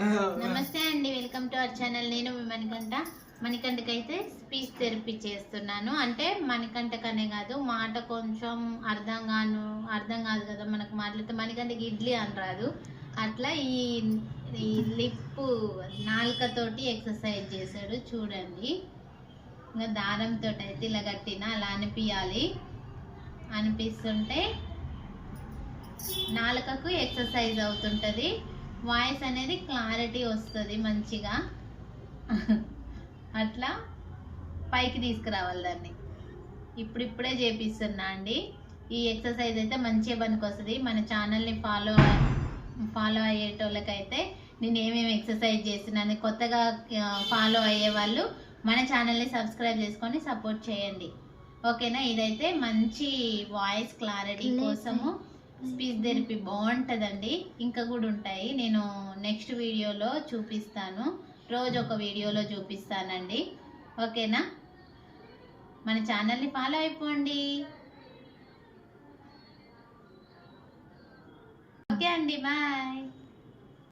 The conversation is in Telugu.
నమస్తే అండి వెల్కమ్ టు అవర్ ఛానల్. నేను మణికంఠ. మణికంఠకైతే స్పీచ్ థెరపీ చేస్తున్నాను. అంటే మణికంఠకనే కాదు మాట కొంచెం అర్థం కాను అర్థం కాదు కదా మనకు మాట్లాడితే. మణికంఠకి ఇడ్లీ అని రాదు. అట్లా ఈ ఈ లిప్ నాలుకతోటి ఎక్సర్సైజ్ చేశాడు. చూడండి. ఇంకా దారంతో అయితే ఇలా కట్టిన అలా అనిపించాలి అనిపిస్తుంటే నాలుకకు ఎక్సర్సైజ్ అవుతుంటుంది. వాయిస్ అనేది క్లారిటీ వస్తుంది మంచిగా. అట్లా పైకి తీసుకురావాలి దాన్ని. ఇప్పుడిప్పుడే చేపిస్తున్నా అండి. ఈ ఎక్సర్సైజ్ అయితే మంచిగా పనికి వస్తుంది మన ఛానల్ని ఫాలో ఫాలో అయ్యేటోళ్ళకైతే నేను ఏమేమి ఎక్సర్సైజ్ చేస్తున్నాను కొత్తగా ఫాలో అయ్యే వాళ్ళు మన ఛానల్ని సబ్స్క్రైబ్ చేసుకొని సపోర్ట్ చేయండి. ఓకేనా? ఇదైతే మంచి వాయిస్ క్లారిటీ కోసము స్పీచ్ థెరపీ బాగుంటుందండి. ఇంకా కూడా ఉంటాయి. నేను నెక్స్ట్ వీడియోలో చూపిస్తాను. రోజు ఒక వీడియోలో చూపిస్తానండి. ఓకేనా? మన ఛానల్ని ఫాలో అయిపోండి. ఓకే అండి. బాయ్.